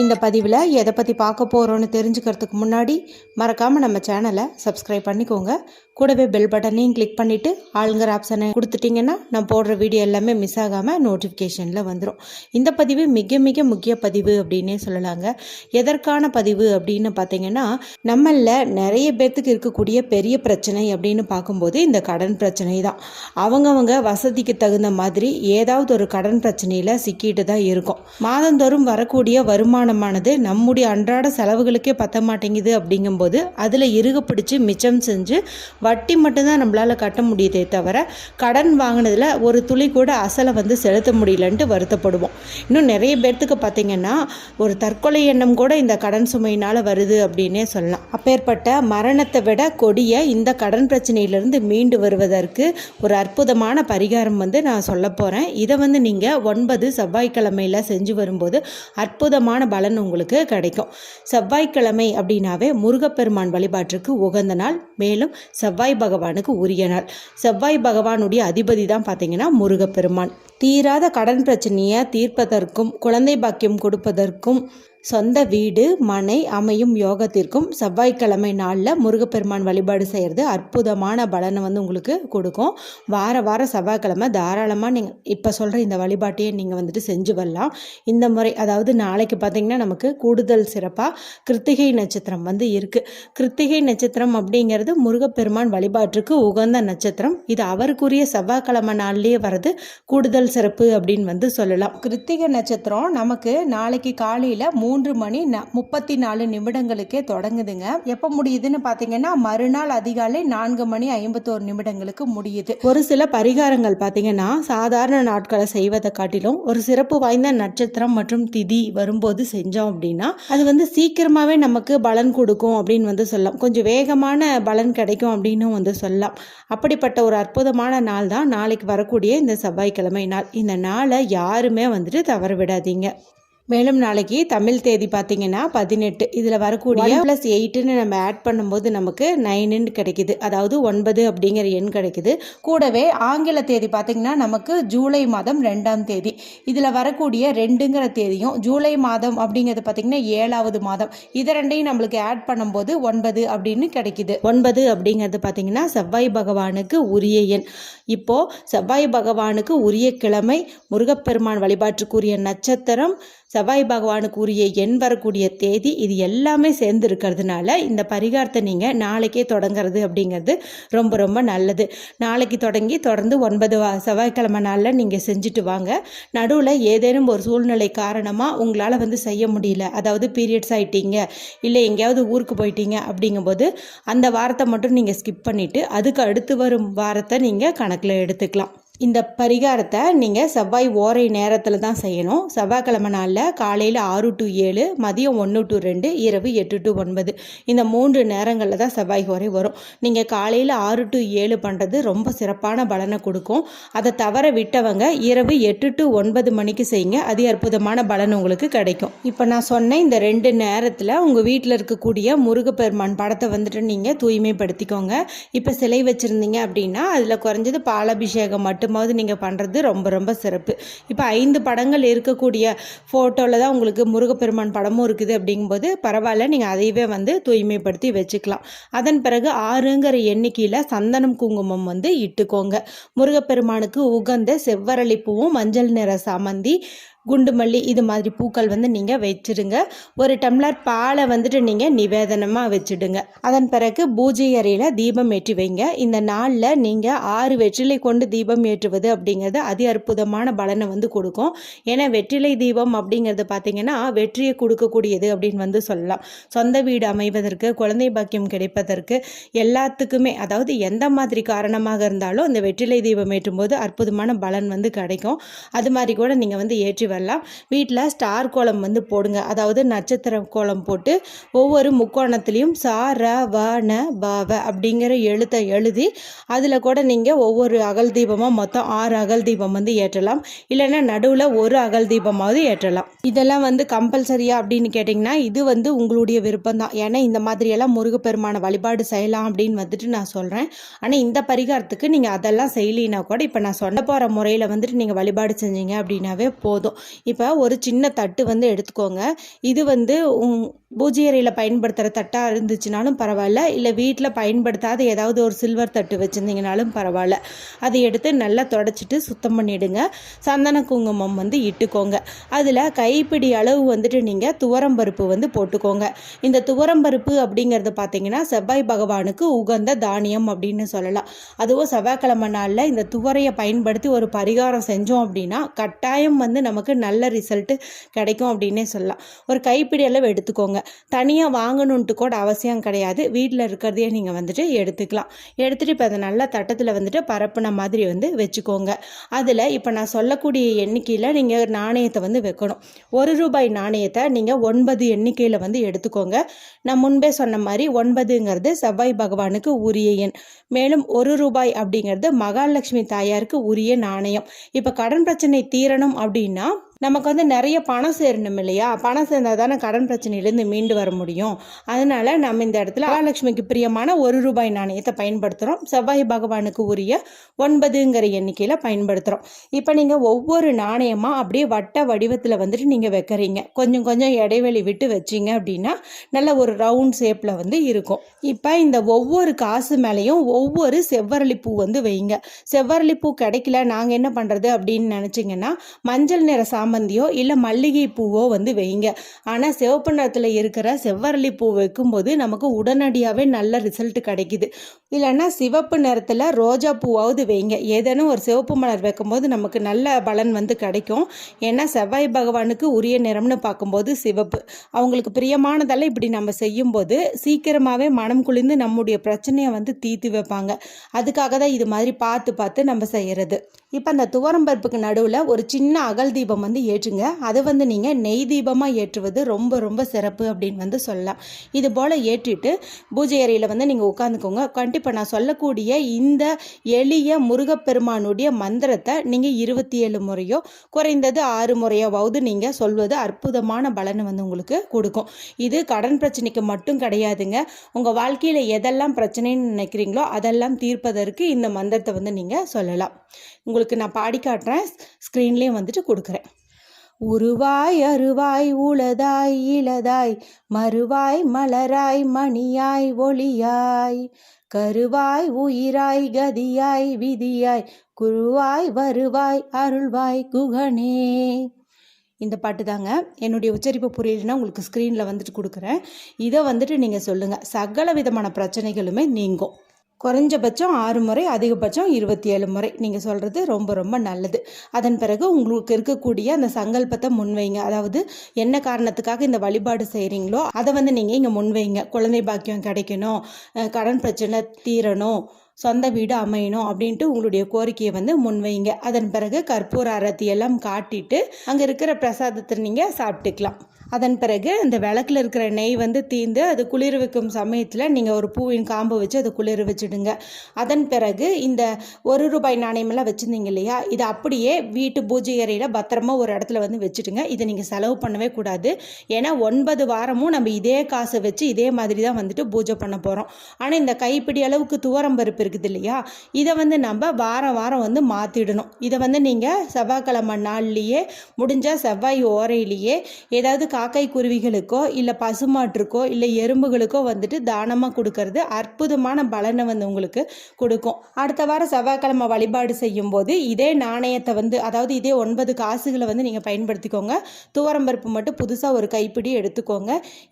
இந்த பதிவில் எதை பற்றி பார்க்க போகிறோன்னு தெரிஞ்சுக்கிறதுக்கு முன்னாடி மறக்காமல் நம்ம சேனலை சப்ஸ்கிரைப் பண்ணிக்கோங்க. கூடவே பெல் பட்டனையும் கிளிக் பண்ணிவிட்டு ஆளுங்கிற ஆப்ஷனை கொடுத்துட்டிங்கன்னா நான் போடுற வீடியோ எல்லாமே மிஸ் ஆகாமல் நோட்டிஃபிகேஷனில் வந்துடும் இந்த பதிவு மிக மிக முக்கிய பதிவு அப்படின்னே சொல்லலாங்க. எதற்கான பதிவு அப்படின்னு பார்த்தீங்கன்னா நம்மளில் நிறைய பேர்த்துக்கு இருக்கக்கூடிய பெரிய பிரச்சனை அப்படின்னு பார்க்கும்போது இந்த கடன் பிரச்சனை தான். அவங்கவங்க வசதிக்கு தகுந்த மாதிரி ஏதாவது ஒரு கடன் பிரச்சனையில் சிக்கிட்டு தான் இருக்கும். மாதந்தோறும் வரக்கூடிய வருமானமானது நம்முடைய அன்றாட செலவுகளுக்கே பத்த மாட்டேங்குது அப்படிங்கும்போது அதில் இறுக பிடிச்சி மிச்சம் செஞ்சு வட்டி மட்டும்தான் நம்மளால் கட்ட முடியுதே தவிர கடன் வாங்கினதில் ஒரு துளி கூட அசலை வந்து செலுத்த முடியலன்ட்டு வருத்தப்படுவோம். இன்னும் நிறைய பேர்த்துக்கு பார்த்தீங்கன்னா ஒரு தற்கொலை எண்ணம் கூட இந்த கடன் சுமையினால் வருது அப்படின்னே சொல்லலாம். அப்பேற்பட்ட மரணத்தை விட கொடிய இந்த கடன் பிரச்சனையிலிருந்து மீண்டு வருவதற்கு ஒரு அற்புதமான பரிகாரம் வந்து நான் சொல்ல போகிறேன் இதை வந்து நீங்கள் ஒன்பது செவ்வாய்க்கிழமையில் செஞ்சு வரும்போது அற்புதமான பலன் உங்களுக்கு கிடைக்கும். செவ்வாய்க்கிழமை அப்படின்னாவே முருகப்பெருமான் வழிபாட்டிற்கு உகந்த நாள். மேலும் செவ்வாய் பகவானுக்கு உரிய நாள். செவ்வாய் பகவானுடைய அதிபதி தான் பார்த்தீங்கன்னா முருகப்பெருமான். தீராத கடன் பிரச்சனையை தீர்ப்பதற்கும் குழந்தை பாக்கியம் கொடுப்பதற்கும் சொந்த வீடு மனை அமையும் யோகத்திற்கும் செவ்வாய்க்கிழமை நாளில் முருகப்பெருமான் வழிபாடு செய்கிறது அற்புதமான பலனை வந்து உங்களுக்கு கொடுக்கும். வார வாரம் செவ்வாய்க்கிழமை தாராளமாக நீங்கள் இப்போ சொல்கிற இந்த வழிபாட்டையே நீங்கள் வந்துட்டு செஞ்சு வரலாம். இந்த முறை அதாவது நாளைக்கு பார்த்தீங்கன்னா நமக்கு கூடுதல் சிறப்பாக கிருத்திகை நட்சத்திரம் வந்து இருக்குது கிருத்திகை நட்சத்திரம் அப்படிங்கிறது முருகப்பெருமான் வழிபாட்டுக்கு உகந்த நட்சத்திரம். இது அவருக்குரிய செவ்வாய்க்கிழமை நாள்லேயே வர்றது கூடுதல் சிறப்பு அப்படின்னு வந்து சொல்லலாம். கிருத்திகை நட்சத்திரம் நமக்கு நாளைக்கு காலையில் மூன்று மணி ந முப்பத்தி நாலு நிமிடங்களுக்கே தொடங்குதுங்க. எப்போ முடியுதுன்னு பார்த்தீங்கன்னா மறுநாள் அதிகாலை நான்கு மணி ஐம்பத்தோரு நிமிடங்களுக்கு முடியுது. ஒரு சில பரிகாரங்கள் பார்த்தீங்கன்னா சாதாரண நாட்களை செய்வதை காட்டிலும் ஒரு சிறப்பு வாய்ந்த நட்சத்திரம் மற்றும் திதி வரும்போது செஞ்சோம் அப்படின்னா அது வந்து சீக்கிரமாகவே நமக்கு பலன் கொடுக்கும் அப்படின்னு வந்து சொல்லலாம். கொஞ்சம் வேகமான பலன் கிடைக்கும் அப்படின்னு வந்து சொல்லலாம். அப்படிப்பட்ட ஒரு அற்புதமான நாள் தான் நாளைக்கு வரக்கூடிய இந்த செவ்வாய்க்கிழமை நாள். இந்த நாளை யாருமே வந்துட்டு தவற விடாதீங்க மேலும் நாளைக்கு தமிழ் தேதி பார்த்தீங்கன்னா பதினெட்டு. இதில் வரக்கூடிய ப்ளஸ் எயிட்டுன்னு நம்ம ஆட் பண்ணும்போது நமக்கு நைனுன்னு கிடைக்குது. அதாவது ஒன்பது அப்படிங்கிற எண் கிடைக்குது. கூடவே ஆங்கில தேதி பார்த்தீங்கன்னா நமக்கு ஜூலை மாதம் ரெண்டாம் தேதி. இதில் வரக்கூடிய ரெண்டுங்கிற தேதியும் ஜூலை மாதம் அப்படிங்கிறது பார்த்தீங்கன்னா ஏழாவது மாதம். இது ரெண்டையும் நம்மளுக்கு ஆட் பண்ணும்போது ஒன்பது அப்படின்னு கிடைக்குது. ஒன்பது அப்படிங்கிறது பார்த்தீங்கன்னா செவ்வாய் பகவானுக்கு உரிய எண். இப்போ செவ்வாய் பகவானுக்கு உரிய கிழமை முருகப்பெருமான் வழிபாட்டுக்குரிய நட்சத்திரம் செவ்வாய் பகவானுக்கு உரிய எண் வரக்கூடிய தேதி இது எல்லாமே சேர்ந்து இருக்கிறதுனால இந்த பரிகாரத்தை நீங்கள் நாளைக்கே தொடங்குறது அப்படிங்கிறது ரொம்ப ரொம்ப நல்லது. நாளைக்கு தொடங்கி தொடர்ந்து ஒன்பது வா- செவ்வாய்க்கிழமை நாளில் நீங்கள் செஞ்சுட்டு வாங்க. நடுவில் ஏதேனும் ஒரு சூழ்நிலை காரணமாக உங்களால் வந்து செய்ய முடியல. அதாவது பீரியட்ஸ் ஆகிட்டீங்க இல்லை எங்கேயாவது ஊருக்கு போயிட்டீங்க அப்படிங்கும்போது அந்த வாரத்தை மட்டும் நீங்கள் ஸ்கிப் பண்ணிவிட்டு அதுக்கு அடுத்து வரும் வாரத்தை நீங்கள் கணக்கில் எடுத்துக்கலாம். இந்த பரிகாரத்தை நீங்கள் செவ்வாய் ஓரை நேரத்தில் தான் செய்யணும். செவ்வாய்க்கிழமை நாளில் காலையில் ஆறு டு ஏழு மதியம் ஒன்று டு ரெண்டு இரவு எட்டு டு ஒன்பது. இந்த மூன்று நேரங்களில் தான் செவ்வாய் ஓரை வரும். நீங்கள் காலையில் ஆறு டு ஏழு பண்ணுறது ரொம்ப சிறப்பான பலனை கொடுக்கும். அதை தவற விட்டவங்க இரவு எட்டு டு ஒன்பது மணிக்கு செய்யுங்க. அது அற்புதமான பலன் உங்களுக்கு கிடைக்கும். இப்போ நான் சொன்ன இந்த ரெண்டு நேரத்தில் உங்கள் வீட்டில் இருக்கக்கூடிய முருகப்பெருமான் படத்தை வந்துட்டு நீங்கள் தூய்மைப்படுத்திக்கோங்க. இப்போ சிலை வச்சுருந்தீங்க அப்படின்னா அதில் குறைஞ்சது பாலாபிஷேகம் மட்டுமாவது நீங்கள் பண்ணுறது ரொம்ப ரொம்ப சிறப்பு. இப்போ ஐந்து படங்கள் இருக்கக்கூடிய ஃபோட்டோவில் தான் உங்களுக்கு முருகப்பெருமான் படமும் இருக்குது அப்படிங்கும்போது பரவாயில்ல நீங்கள் அதையவே வந்து தூய்மைப்படுத்தி வச்சுக்கலாம். அதன் பிறகு ஆறுங்கிற எண்ணிக்கையில் சந்தனம் குங்குமம் வந்து இட்டுக்கோங்க. முருகப்பெருமானுக்கு உகந்த செவ்வரளி பூவும் மஞ்சள் நிற சாமந்தி குண்டு மல்லி இது மாதிரி பூக்கள் வந்து நீங்கள் வச்சுடுங்க ஒரு டம்ளர் பாலை வந்துட்டு நீங்கள் நிவேதனமாக வச்சுடுங்க. அதன் பிறகு பூஜை அறையில் தீபம் ஏற்றி வைங்க. இந்த நாளில் நீங்கள் ஆறு வெற்றிலை கொண்டு தீபம் ஏற்றுவது அப்படிங்கிறது அதி அற்புதமான பலனை வந்து கொடுக்கும். ஏன்னா வெற்றிலை தீபம் அப்படிங்கிறது பார்த்தீங்கன்னா வெற்றியை கொடுக்கக்கூடியது அப்படின்னு வந்து சொல்லலாம். சொந்த வீடு அமைவதற்கு குழந்தை பாக்கியம் கிடைப்பதற்கு எல்லாத்துக்குமே அதாவது எந்த மாதிரி காரணமாக இருந்தாலும் இந்த வெற்றிலை தீபம் ஏற்றும்போது அற்புதமான பலன் வந்து கிடைக்கும். அது மாதிரி கூட நீங்கள் வந்து ஏற்றி வரலாம் வீட்டில் ஸ்டார் கோலம் வந்து போடுங்க. அதாவது நட்சத்திர கோலம் போட்டு ஒவ்வொரு முக்கோணத்துலேயும் சா ர வ ந பாவ அப்படிங்கிற எழுத்தை எழுதி அதில் கூட நீங்கள் ஒவ்வொரு அகல் தீபமாக மொத்தம் ஆறு அகல் தீபம் வந்து ஏற்றலாம். இல்லைன்னா நடுவில் ஒரு அகல் தீபமாவது ஏற்றலாம். இதெல்லாம் வந்து கம்பல்சரியா அப்படின்னு கேட்டிங்கன்னா இது வந்து உங்களுடைய விருப்பம் தான் ஏன்னா இந்த மாதிரியெல்லாம் முருகப்பெருமான வழிபாடு செய்யலாம் அப்படின்னு வந்துட்டு நான் சொல்கிறேன் ஆனால் இந்த பரிகாரத்துக்கு நீங்கள் அதெல்லாம் செய்யலினா கூட இப்போ நான் சொன்ன போகிற முறையில் வந்துட்டு நீங்கள் வழிபாடு செஞ்சீங்க அப்படின்னாவே போதும். இப்போ ஒரு சின்ன தட்டு வந்து எடுத்துக்கோங்க. இது வந்து உங் பூஜை அறையில் பயன்படுத்துகிற தட்டாக இருந்துச்சுனாலும் பரவாயில்ல. இல்லை வீட்டில் பயன்படுத்தாத ஏதாவது ஒரு சில்வர் தட்டு வச்சுருந்தீங்கனாலும் பரவாயில்ல. அதை எடுத்து நல்லா தொடச்சிட்டு சுத்தம் பண்ணிவிடுங்க சந்தன குங்குமம் வந்து இட்டுக்கோங்க. அதில் கைப்பிடி அளவு வந்துட்டு நீங்கள் துவரம்பருப்பு வந்து போட்டுக்கோங்க. இந்த துவரம்பருப்பு அப்படிங்கிறது பார்த்தீங்கன்னா செவ்வாய் பகவானுக்கு உகந்த தானியம் அப்படின்னு சொல்லலாம். அதுவும் செவ்வாய்க்கிழமை நாளில் இந்த துவரையை பயன்படுத்தி ஒரு பரிகாரம் செஞ்சோம் அப்படின்னா கட்டாயம் வந்து நமக்கு நல்ல ரிசல்ட்டு கிடைக்கும் அப்படின்னே சொல்லலாம். ஒரு கைப்பிடி அளவு எடுத்துக்கோங்க. தனியாக வாங்கணுன்ட்டு கூட அவசியம் கிடையாது. வீட்டில் இருக்கிறதையே நீங்கள் வந்துட்டு எடுத்துக்கலாம். எடுத்துகிட்டு இப்போ அதை நல்லா தட்டத்தில் வந்துட்டு பரப்புன மாதிரி வந்து வச்சுக்கோங்க. அதில் இப்போ நான் சொல்லக்கூடிய எண்ணிக்கையில் நீங்கள் நாணயத்தை வந்து வைக்கணும். ஒரு ரூபாய் நாணயத்தை நீங்கள் ஒன்பது எண்ணிக்கையில் வந்து எடுத்துக்கோங்க. நான் முன்பே சொன்ன மாதிரி ஒன்பதுங்கிறது செவ்வாய் பகவானுக்கு உரிய எண். மேலும் ஒரு ரூபாய் அப்படிங்கிறது மகாலட்சுமி தாயாருக்கு உரிய நாணயம். இப்போ கடன் பிரச்சனை தீரணும் அப்படின்னா நமக்கு வந்து நிறைய பணம் சேரணும் இல்லையா? பணம் சேர்ந்தால் தானே கடன் பிரச்சனையிலேருந்து மீண்டு வர முடியும். அதனால் நம்ம இந்த இடத்துல மகாலட்சுமிக்கு பிரியமான ஒரு ரூபாய் நாணயத்தை பயன்படுத்துகிறோம் செவ்வாய் பகவானுக்கு உரிய ஒன்பதுங்கிற எண்ணிக்கையில் பயன்படுத்துகிறோம் இப்போ நீங்கள் ஒவ்வொரு நாணயமாக அப்படியே வட்ட வடிவத்தில் வந்துட்டு நீங்கள் வைக்கிறீங்க. கொஞ்சம் கொஞ்சம் இடைவெளி விட்டு வச்சிங்க அப்படின்னா நல்ல ஒரு ரவுண்ட் ஷேப்பில் வந்து இருக்கும். இப்போ இந்த ஒவ்வொரு காசு மேலேயும் ஒவ்வொரு செவ்வரளி பூ வந்து வைங்க. செவ்வரளி பூ கிடைக்கல நாங்கள் என்ன பண்ணுறது அப்படின்னு நினச்சிங்கன்னா மஞ்சள் நிற சாம சாமந்தியோ இல்லை மல்லிகை பூவோ வந்து வைங்க. ஆனால் சிவப்பு நிறத்தில் இருக்கிற செவ்வரளி பூ வைக்கும்போது நமக்கு உடனடியாகவே நல்ல ரிசல்ட் கிடைக்குது. இல்லைன்னா சிவப்பு நிறத்தில் ரோஜா பூவாவது வைங்க. ஏதேனும் ஒரு சிவப்பு மலர் வைக்கும்போது நமக்கு நல்ல பலன் வந்து கிடைக்கும். ஏன்னா செவ்வாய் பகவானுக்கு உரிய நிறம்னு பார்க்கும்போது சிவப்பு. அவங்களுக்கு பிரியமானதெல்லாம் இப்படி நம்ம செய்யும்போது சீக்கிரமாகவே மனம் குளிர்ந்து நம்முடைய பிரச்சனையை வந்து தீர்த்து வைப்பாங்க. அதுக்காக தான் இது மாதிரி பார்த்து பார்த்து நம்ம செய்கிறது இப்போ அந்த துவரம்பருப்புக்கு நடுவில் ஒரு சின்ன அகல் தீபம் வந்து ஏற்றுங்க. அதை வந்து நீங்கள் நெய் தீபமாக ஏற்றுவது ரொம்ப ரொம்ப சிறப்பு அப்படின்னு வந்து சொல்லலாம். இது போல் ஏற்றிட்டு பூஜை அறையில் வந்து நீங்கள் உட்காந்துக்கோங்க கண்டிப்பாக நான் சொல்லக்கூடிய இந்த எளிய முருகப்பெருமானுடைய மந்திரத்தை நீங்கள் இருபத்தி ஏழு முறையோ குறைந்தது ஆறு முறையோவாவது நீங்கள் சொல்வது அற்புதமான பலனை வந்து உங்களுக்கு கொடுக்கும். இது கடன் பிரச்சனைக்கு மட்டும் கிடையாதுங்க. உங்கள் வாழ்க்கையில் எதெல்லாம் பிரச்சனைன்னு நினைக்கிறீங்களோ அதெல்லாம் தீர்ப்பதற்கு இந்த மந்திரத்தை வந்து நீங்கள் சொல்லலாம். உங்களுக்கு நான் பாடி காட்டுறேன். ஸ்க்ரீன்லேயும் வந்துட்டு கொடுக்குறேன். உருவாய் அருவாய் உளதாய் இளதாய் மறுவாய் மலராய் மணியாய் ஒளியாய். கருவாய் உயிராய் கதியாய் விதியாய் குருவாய் வருவாய் அருள்வாய் குகனே. இந்த பாட்டு தாங்க என்னுடைய உச்சரிப்பு புரியலன்னா உங்களுக்கு ஸ்க்ரீனில் வந்துட்டு கொடுக்குறேன். இதை வந்துட்டு நீங்கள் சொல்லுங்கள் சகல விதமான பிரச்சனைகளுமே நீங்கும். குறைஞ்சபட்சம் ஆறு முறை அதிகபட்சம் இருபத்தி ஏழு முறை. நீங்கள் சொல்கிறது ரொம்ப ரொம்ப நல்லது. அதன் பிறகு உங்களுக்கு இருக்கக்கூடிய அந்த சங்கல்பத்தை முன்வைங்க. அதாவது என்ன காரணத்துக்காக இந்த வழிபாடு செய்கிறீங்களோ அதை வந்து நீங்கள் இங்கே முன்வைங்க. குழந்தை பாக்கியம் கிடைக்கணும் கடன் பிரச்சனை தீரணும் சொந்த வீடு அமையணும் அப்படின்ட்டு உங்களுடைய கோரிக்கையை வந்து முன்வைங்க. அதன் பிறகு கற்பூர அரத்தி எல்லாம் காட்டிட்டு அங்கே இருக்கிற பிரசாதத்தை நீங்கள் சாப்பிட்டுக்கலாம். அதன் பிறகு அந்த விளக்கில் இருக்கிற நெய் வந்து தீந்து அது குளிர் வைக்கும் சமயத்தில் நீங்கள் ஒரு பூவின் காம்பு வச்சு அதை குளிர் வச்சுடுங்க. அதன் பிறகு இந்த ஒரு ரூபாய் நாணயமெல்லாம் வச்சுருந்தீங்க இல்லையா? இதை அப்படியே வீட்டு பூஜை அறையில் பத்திரமா ஒரு இடத்துல வந்து வச்சுடுங்க. இதை நீங்கள் செலவு பண்ணவே கூடாது. ஏன்னா ஒன்பது வாரமும் நம்ம இதே காசை வச்சு இதே மாதிரி தான் வந்துட்டு பூஜை பண்ண போகிறோம் ஆனால் இந்த கைப்பிடி அளவுக்கு துவரம் பருப்பு இருக்குது இல்லையா? இதை வந்து நம்ம வாரம் வாரம் வந்து மாற்றிடணும் இதை வந்து நீங்கள் செவ்வாய்க்கிழமை நாள்லேயே முடிஞ்சால் செவ்வாய் ஓரையிலேயே ஏதாவது கா காக்கை குருவிகளுக்கோ இல்லை பசுமாட்டுக்கோ இல்லை எறும்புகளுக்கோ வந்துட்டு தானமாக கொடுக்கறது அற்புதமான பலனை வந்து உங்களுக்கு கொடுக்கும். அடுத்த வாரம் செவ்வாய்க்கிழமை வழிபாடு செய்யும் போது இதே நாணயத்தை வந்து அதாவது இதே ஒன்பது காசுகளை வந்து நீங்கள் பயன்படுத்திக்கோங்க. துவரம்பருப்பு மட்டும் புதுசாக ஒரு கைப்பிடி எடுத்துக்கோங்க.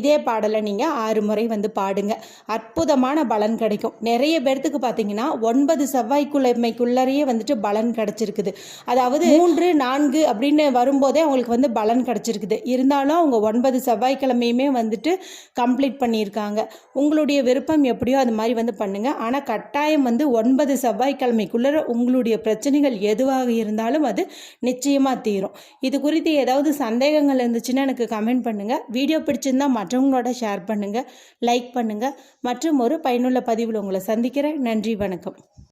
இதே பாடலை நீங்கள் ஆறு முறை வந்து பாடுங்க. அற்புதமான பலன் கிடைக்கும். நிறைய பேர்த்துக்கு பார்த்தீங்கன்னா ஒன்பது செவ்வாய்க்குள்ளமைக்குள்ளரையே வந்துட்டு பலன் கிடைச்சிருக்குது. அதாவது மூன்று நான்கு அப்படின்னு வரும்போதே அவங்களுக்கு வந்து பலன் கிடைச்சிருக்குது. இருந்தாலும் அவங்க ஒன்பது செவ்வாய்க்கிழமையுமே வந்துட்டு கம்ப்ளீட் பண்ணியிருக்காங்க. உங்களுடைய விருப்பம் எப்படியோ அது மாதிரி வந்து பண்ணுங்கள் ஆனால் கட்டாயம் வந்து ஒன்பது செவ்வாய்க்கிழமைக்குள்ளே உங்களுடைய பிரச்சனைகள் எதுவாக இருந்தாலும் அது நிச்சயமாக தீரும். இது குறித்து ஏதாவது சந்தேகங்கள் இருந்துச்சுன்னா எனக்கு கமெண்ட் பண்ணுங்கள் வீடியோ பிடிச்சிருந்தால் மற்றவங்களோட ஷேர் பண்ணுங்கள் லைக் பண்ணுங்கள் மற்றும் ஒரு பயனுள்ள பதிவில் உங்களை சந்திக்கிறேன். நன்றி வணக்கம்.